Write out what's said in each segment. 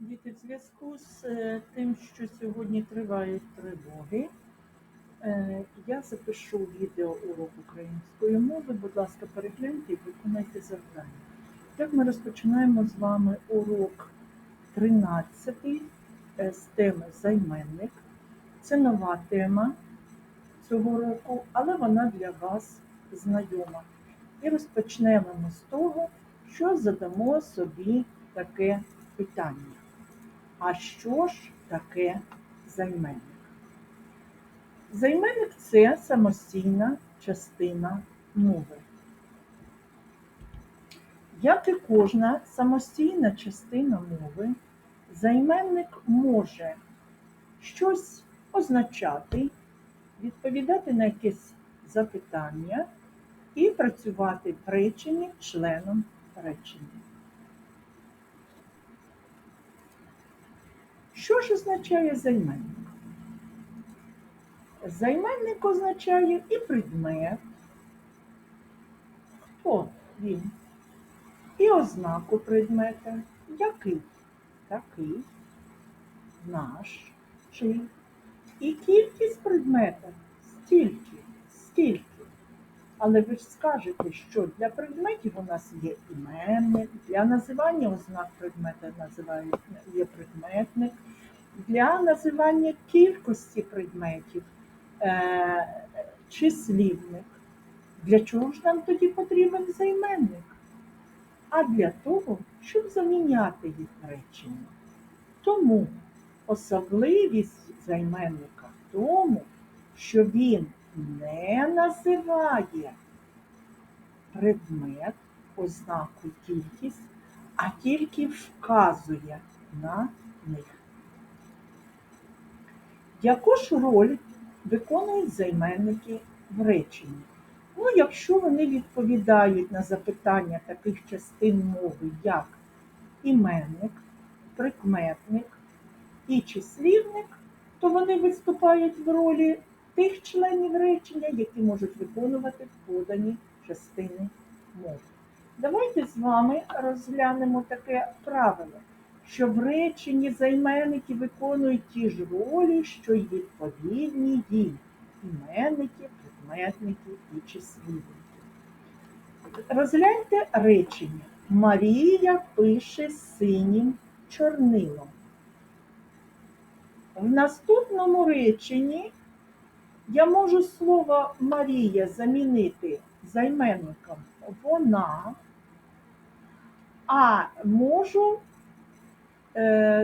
Діти, в зв'язку з е, тим, що сьогодні тривають тривоги, е, я запишу відео урок української мови. Будь ласка, перегляньте і виконайте завдання. Так ми розпочинаємо з вами урок 13 е, з теми займенник. Це нова тема цього року, але вона для вас знайома. І розпочнемо ми з того, що задамо собі таке питання. А що ж таке займенник? Займенник це самостійна частина мови. Як і кожна самостійна частина мови, займенник може щось означати, відповідати на якесь запитання і працювати в реченні членом речення. Що ж означає займенник? Займенник означає і предмет, хто він, і ознаку предмета, який, такий, наш, чий, і кількість предмета, стільки, стільки. Але ви ж скажете, що для предметів у нас є іменник, для називання ознак предмета називають є предметник, для називання кількості предметів е, числівник. Для чого ж нам тоді потрібен займенник? А для того, щоб заміняти їх речення. Тому особливість займенника в тому, що він не називає предмет, ознаку кількість, а тільки вказує на них. Яку ж роль виконують займенники в реченні? Ну, якщо вони відповідають на запитання таких частин мови, як іменник, прикметник і числівник, то вони виступають в ролі тих членів речення, які можуть виконувати подані частини мови. Давайте з вами розглянемо таке правило, що в реченні займенники виконують ті ж ролі, що й відповідні їм іменники, предметники і числівники. Розгляньте речення. Марія пише синім чорнилом. В наступному реченні я можу слово Марія замінити займенником вона, а можу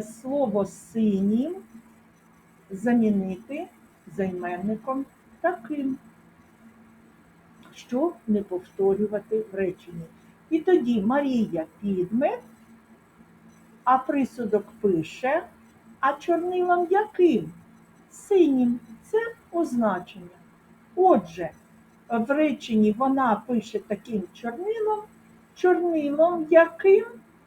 слово синім замінити займенником таким, щоб не повторювати в реченні. І тоді Марія підмет, а присудок пише, а чорнилом яким? Синім. Це означення. Отже, в реченні вона пише таким чорнилом, чорнилом яким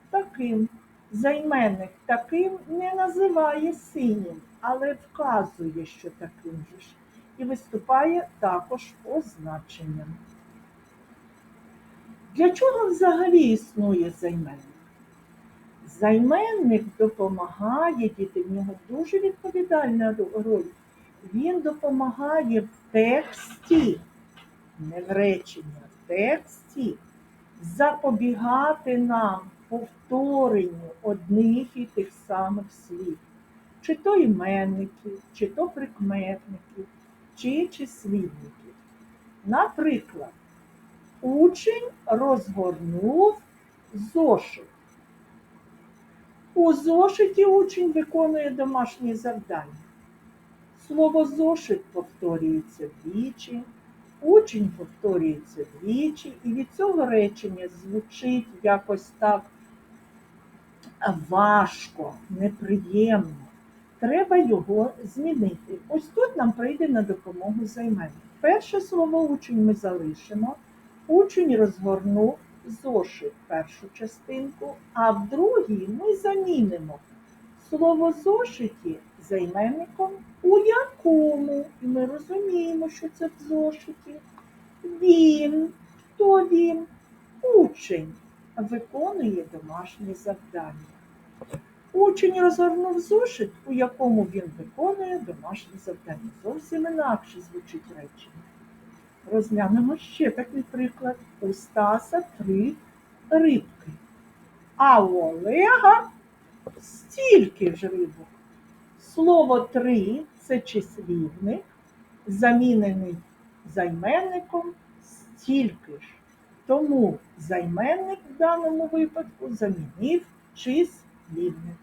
таким. Займенник таким не називає синім, але вказує, що таким же ж, і виступає також означенням. Для чого взагалі існує займенник? Займенник допомагає діти, в нього дуже відповідальна роль. Він допомагає в тексті, не в реченні, в тексті запобігати нам повторенню одних і тих самих слів, чи то іменники, чи то прикметники, чи числівники. Наприклад, учень розгорнув зошит. У зошиті учень виконує домашні завдання. Слово зошит повторюється двічі, учень повторюється двічі, і від цього речення звучить якось так важко, неприємно. Треба його змінити. Ось тут нам прийде на допомогу займенник. Перше слово учень ми залишимо. Учень розгорнув зошит першу частинку, а в другій ми замінимо слово зошиті займенником у якому. І ми розуміємо, що це в зошиті. Він, хто він? Учень виконує домашнє завдання. Учень розгорнув зошит, у якому він виконує домашнє завдання. Зовсім інакше звучить речення. Розглянемо ще такий приклад. У Стаса три рибки, а у Олега стільки ж рибок. Слово три це числівник, замінений займенником стільки ж. Тому займенник в даному випадку замінив числівник.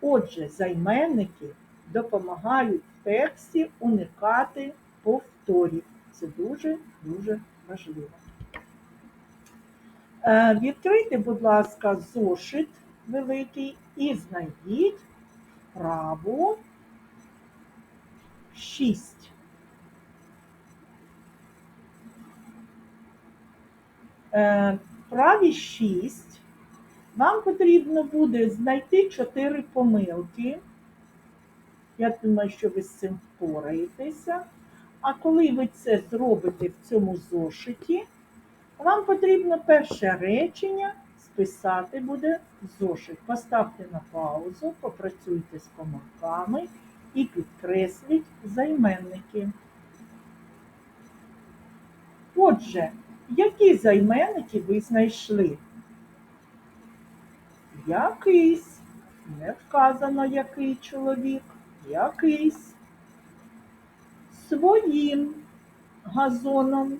Отже, займенники допомагають в тексті уникати повторів. Це дуже-дуже важливо. Е, Відкрийте, будь ласка, зошит великий і знайдіть вправу 6. Е, Вправі 6 вам потрібно буде знайти 4 помилки. Я думаю, що ви з цим впораєтеся. А коли ви це зробите в цьому зошиті, вам потрібно перше речення списати буде в зошит. Поставте на паузу, попрацюйте з помилками і підкресліть займенники. Отже, які займенники ви знайшли? Якийсь. Не вказано, який чоловік. Якийсь. Своїм газоном.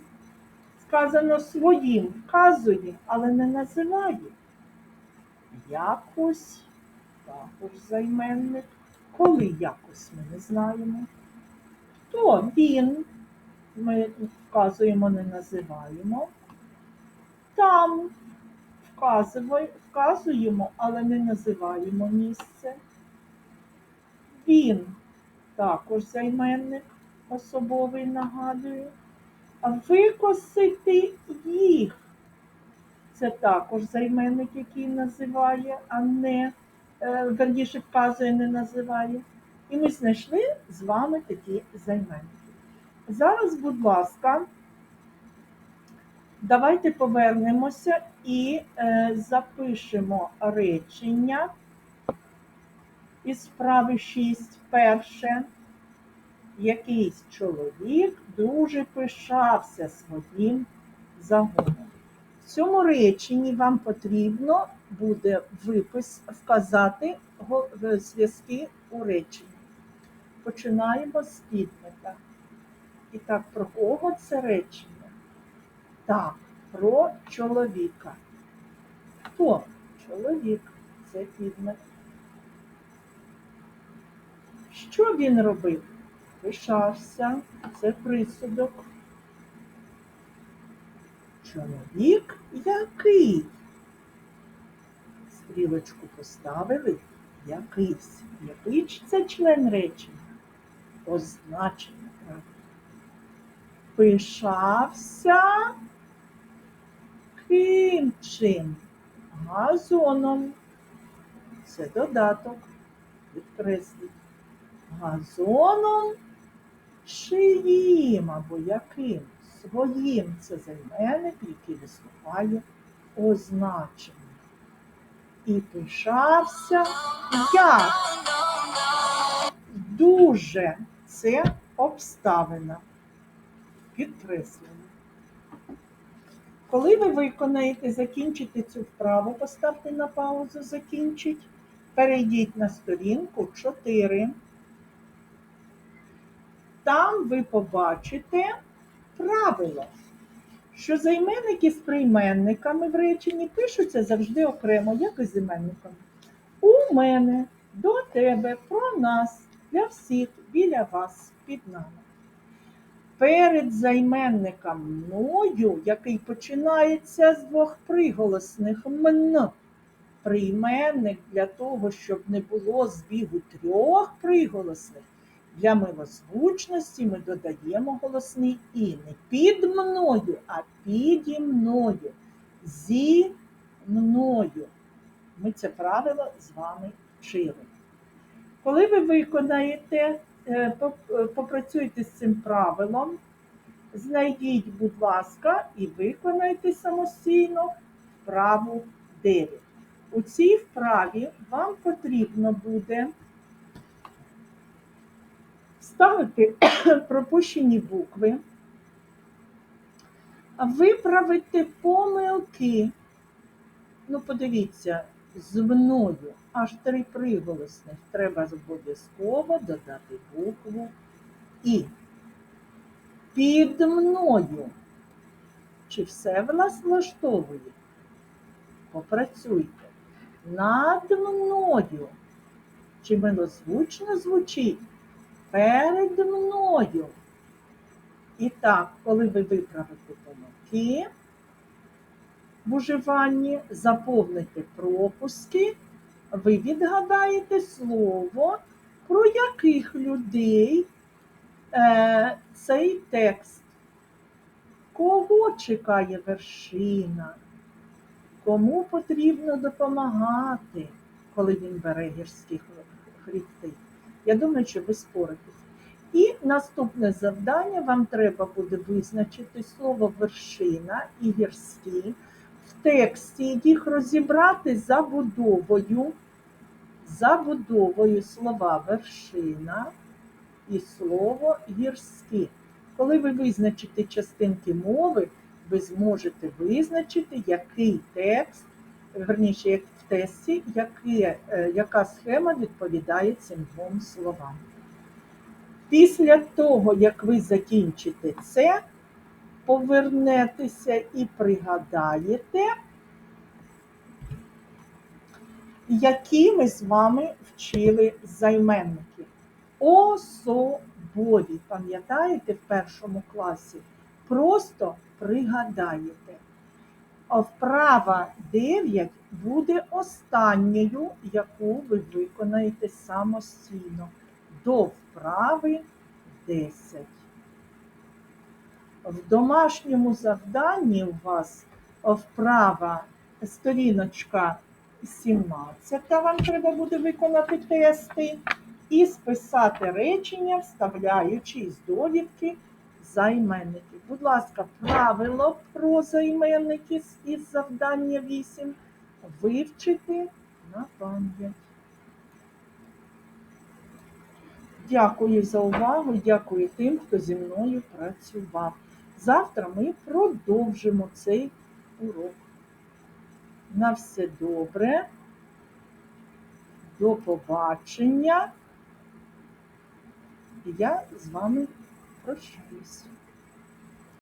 Сказано своїм, вказує, але не називає. Якось, також займенник. Коли якось ми не знаємо. Хто він? Ми вказуємо, не називаємо. Там вказуємо, але не називаємо місце. Він також займенник особовий, нагадую. Викосити їх. Це також займенник, який називає, а не е, верніше вказує, не називає. І ми знайшли з вами такі займенники. Зараз, будь ласка, давайте повернемося і е, запишемо речення із справи 6. Перше. Якийсь чоловік дуже пишався своїм загоном. В цьому реченні вам потрібно буде випис вказати в- зв'язки у реченні. Починаємо з підмета. І так, про кого це речення? Так, про чоловіка. Хто? Чоловік. Це підмет. Що він робив? Пишався. Це присудок. Чоловік який? Стрілочку поставили. Якийсь. Який це член речення? Означення. Пишався ким чим? Газоном. Це додаток. Підкресліть. Газоном чиїм або яким? Своїм це займенник, який виступає означенням. І пишався як? Дуже це обставина. Підкреслено. Коли ви виконаєте, закінчите цю вправу, поставте на паузу, закінчіть. Перейдіть на сторінку 4. Там ви побачите правило, що займенники з прийменниками в реченні пишуться завжди окремо, як і з іменниками. У мене, до тебе, про нас, для всіх, біля вас, під нами. Перед займенником мною, який починається з двох приголосних м, прийменник для того, щоб не було збігу трьох приголосних, для милозвучності ми додаємо голосний і не під мною, а піді мною, зі мною. Ми це правило з вами вчили. Коли ви виконаєте, попрацюйте з цим правилом, знайдіть, будь ласка, і виконайте самостійно вправу 9. У цій вправі вам потрібно буде вставити пропущені букви, виправити помилки. Ну, подивіться, з мною аж три приголосних. Треба обов'язково додати букву І. Під мною. Чи все вас влаштовує? Попрацюйте. Над мною. Чи милозвучно звучить? Перед мною. І так, коли ви виправите помилки в уживанні, заповните пропуски, ви відгадаєте слово, про яких людей е, цей текст. Кого чекає вершина? Кому потрібно допомагати, коли він бере гірські хребти? Я думаю, що ви споритесь. І наступне завдання вам треба буде визначити слово вершина і гірські тексті, їх розібрати забудовою, забудовою слова вершина і слово гірські. Коли ви визначите частинки мови, ви зможете визначити, який текст, верніше, як в тесті, яке, е, яка схема відповідає цим двом словам. Після того, як ви закінчите це, повернетеся і пригадаєте, які ми з вами вчили займенники. Особові, пам'ятаєте, в першому класі? Просто пригадаєте. Вправа 9 буде останньою, яку ви виконаєте самостійно. До вправи 10. В домашньому завданні у вас вправа сторіночка 17, вам треба буде виконати тести, і списати речення, вставляючи із довідки займенники. Будь ласка, правило про займенники із завдання 8 вивчити на пам'ять. Дякую за увагу, дякую тим, хто зі мною працював. Завтра ми продовжимо цей урок. На все добре. До побачення. І я з вами прощаюсь.